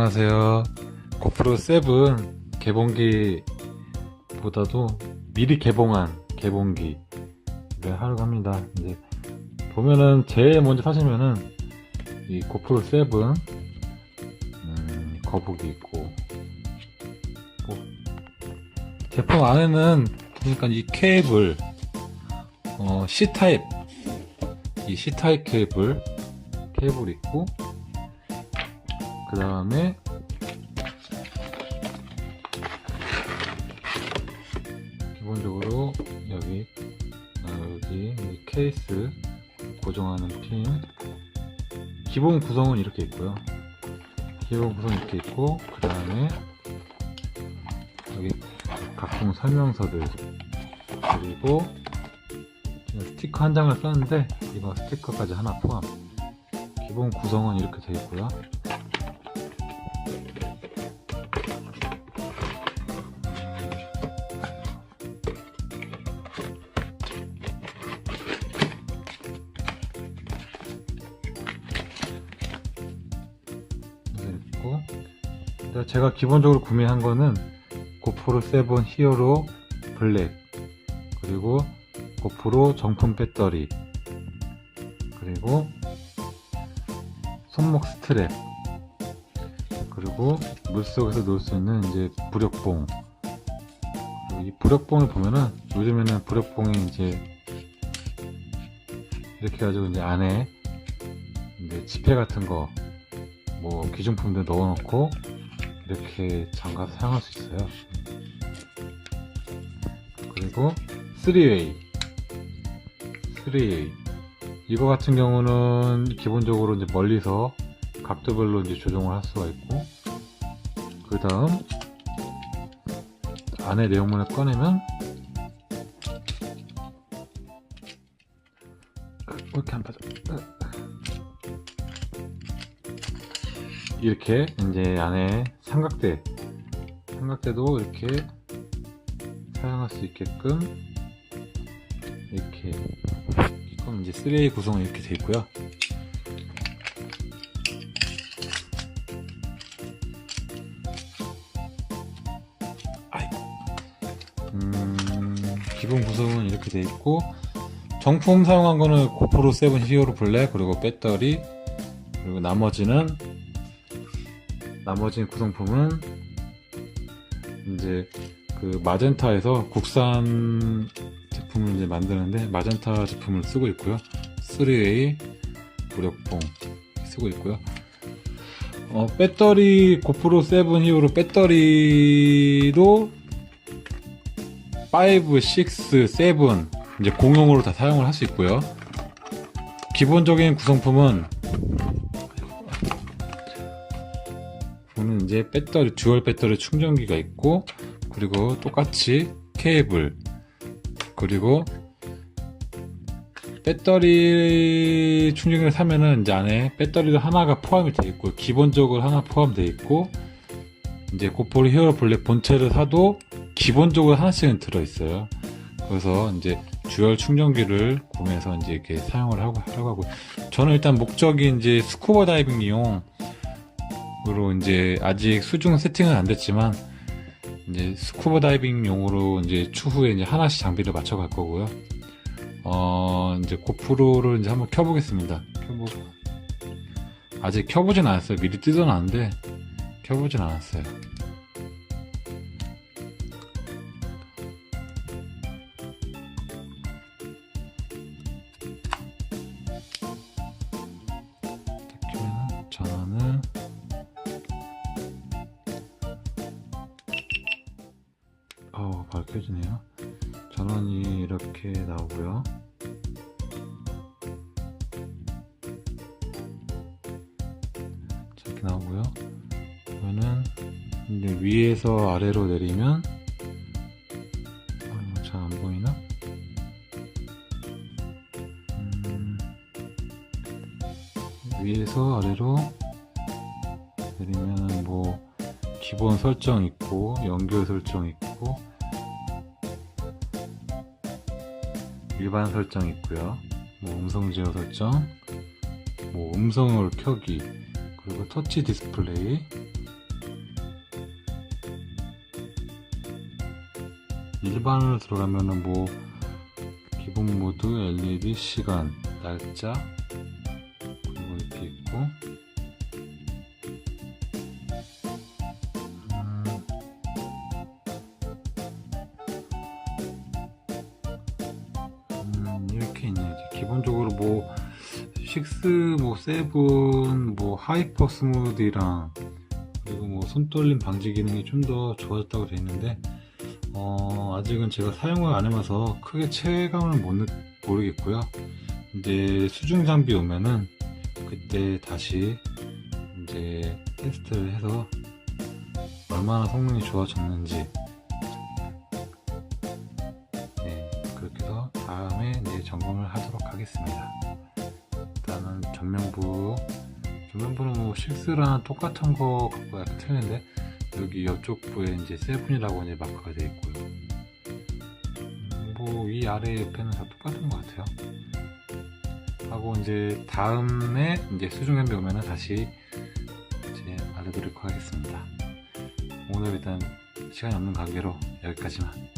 안녕하세요. 고프로 7 개봉기보다도 미리 개봉한 개봉기를 하려고 합니다. 이제 보면은 제일 먼저 사시면은 이 고프로 7 음, 거북이 있고 뭐 제품 안에는 그러니까 이 케이블 어, C 타입 이 C 타입 케이블 케이블 있고 그 다음에 기본적으로 여기 아, 여기 이 케이스 고정하는 핀. 기본 구성은 이렇게 있고요. 기본 구성 이렇게 있고 그 다음에 여기 각종 설명서들 그리고 스티커 한 장을 썼는데 이거 스티커까지 하나 포함. 기본 구성은 이렇게 되어 있고요 있고 제가 기본적으로 구매한 거는 고프로 7 히어로 블랙 그리고 고프로 정품 배터리 그리고 손목 스트랩 그리고 물속에서 놓을 수 있는 이제 부력봉. 이 부력봉을 보면은 요즘에는 부력봉이 이제 이렇게 해가지고 이제 안에 이제 지폐 같은 거 뭐 귀중품들 넣어놓고 이렇게 장갑 사용할 수 있어요. 그리고 3way 3way 이거 같은 경우는 기본적으로 이제 멀리서 각도별로 이제 조정을 할 수가 있고 그 다음 안에 내용물을 꺼내면 이렇게 이제 안에 삼각대 삼각대도 이렇게 사용할 수 있게끔 이렇게 이건 이제 3A 구성은 이렇게 되어 있고요. 음, 기본 구성은 이렇게 되어 있고 정품 사용한 거는 고프로 7 히어로 블랙 그리고 배터리 그리고 나머지는 나머지 구성품은 이제 그 마젠타에서 국산 제품을 이제 만드는데 마젠타 제품을 쓰고 있고요. 3A 부력봉 쓰고 있고요. 어, 배터리 고프로 7 히어로 배터리로 5, 6, 7 이제 공용으로 다 사용을 할 수 있고요. 기본적인 구성품은 이제 배터리 듀얼 배터리 충전기가 있고 그리고 똑같이 케이블 그리고 배터리 충전기를 사면은 이제 안에 배터리도 하나가 포함이 되어 있고 기본적으로 하나 포함되어 있고 이제 고프로 히어로 블랙 본체를 사도 기본적으로 하나씩은 들어 있어요. 그래서 이제 듀얼 충전기를 구매해서 이제 이렇게 사용을 하고 하려고 하고 저는 일단 목적이 이제 스쿠버 다이빙 이용 으로 이제 아직 수중 세팅은 안 됐지만 이제 스쿠버 다이빙용으로 이제 추후에 이제 하나씩 장비를 맞춰 갈 거고요. 어 이제 고프로를 이제 한번 켜보겠습니다. 켜보 아직 켜보진 않았어요. 미리 뜯어놨는데 켜보진 않았어요. 전원은 어, 바로 켜지네요. 전원이 이렇게 나오고요. 이렇게 나오고요. 그러면은 이제 위에서 아래로 내리면 어, 잘안 보이나? 음, 위에서 아래로 내리면 뭐 기본 설정 있고 연결 설정 있고 일반 설정이 있고요. 뭐 음성 제어 설정, 뭐 음성을 켜기, 그리고 터치 디스플레이, 일반으로 들어가면은 뭐 기본 모드, LED, 시간, 날짜 그리고 이렇게 있고 기본적으로 뭐 식스 뭐 세븐 뭐 하이퍼 스무디랑 그리고 뭐 손떨림 방지 기능이 좀 더 좋아졌다고 돼 있는데 어, 아직은 제가 사용을 안 해봐서 크게 체감을 못, 느- 모르겠고요. 이제 수중 장비 오면은 그때 다시 이제 테스트를 해서 얼마나 성능이 좋아졌는지 점검을 하도록 하겠습니다. 일단은 전면부 전면부는 뭐 6랑 똑같은 거 갖고 약간 틀린데 여기 옆쪽 부에 이제 세븐이라고 이제 마크가 되어 있고요. 뭐 위 아래 옆에는 다 똑같은 것 같아요. 하고 이제 다음에 이제 수중 연비 오면은 다시 이제 알려드리도록 하겠습니다. 오늘 일단 시간이 없는 관계로 여기까지만.